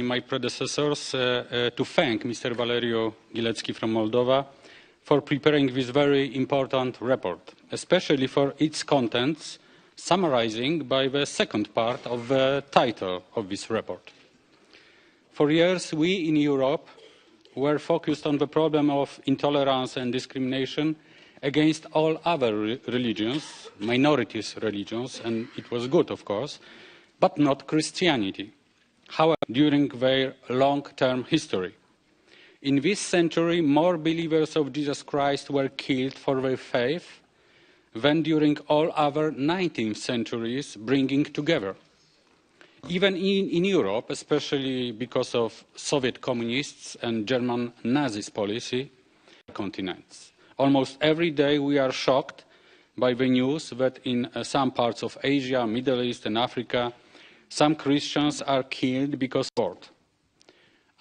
my predecessors uh, uh, to thank Mr. Valerio Gilecki from Moldova for preparing this very important report, especially for its contents, summarizing by the second part of the title of this report. For years, we in Europe were focused on the problem of intolerance and discrimination against all other re religions, minorities religions, and it was good, of course, but not Christianity however, during their long-term history. In this century, more believers of Jesus Christ were killed for their faith than during all other 19th centuries bringing together. Even in, in Europe, especially because of Soviet communists and German Nazis policy, continents. Almost every day we are shocked by the news that in uh, some parts of Asia, Middle East and Africa, some Christians are killed because of sport.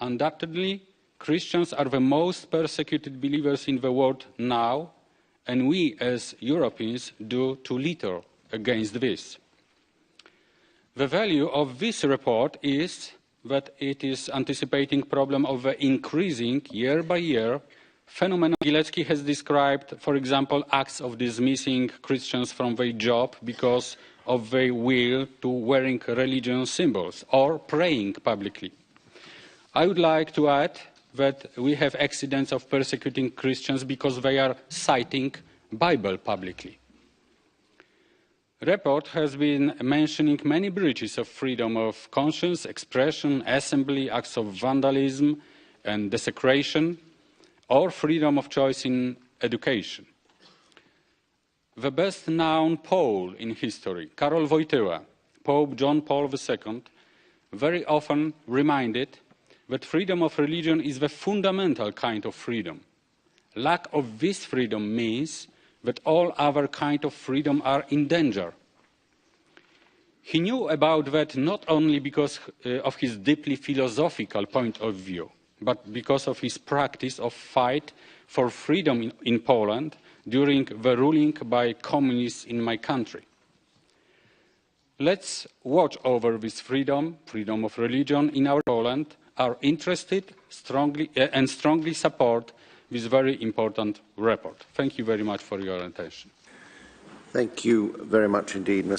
Undoubtedly, Christians are the most persecuted believers in the world now, and we as Europeans do too little against this. The value of this report is that it is anticipating problem of the increasing year by year phenomenon Gilecki has described, for example, acts of dismissing Christians from their job because of their will to wearing religious symbols or praying publicly. I would like to add that we have accidents of persecuting Christians because they are citing Bible publicly. The report has been mentioning many breaches of freedom of conscience, expression, assembly, acts of vandalism and desecration, or freedom of choice in education. The best known Pole in history, Karol Wojtyła, Pope John Paul II, very often reminded that freedom of religion is the fundamental kind of freedom. Lack of this freedom means that all other kinds of freedom are in danger. He knew about that not only because uh, of his deeply philosophical point of view, but because of his practice of fight for freedom in, in Poland during the ruling by communists in my country. Let's watch over this freedom, freedom of religion in our Poland, are interested strongly, uh, and strongly support this very important report. Thank you very much for your attention. Thank you very much indeed, Mr.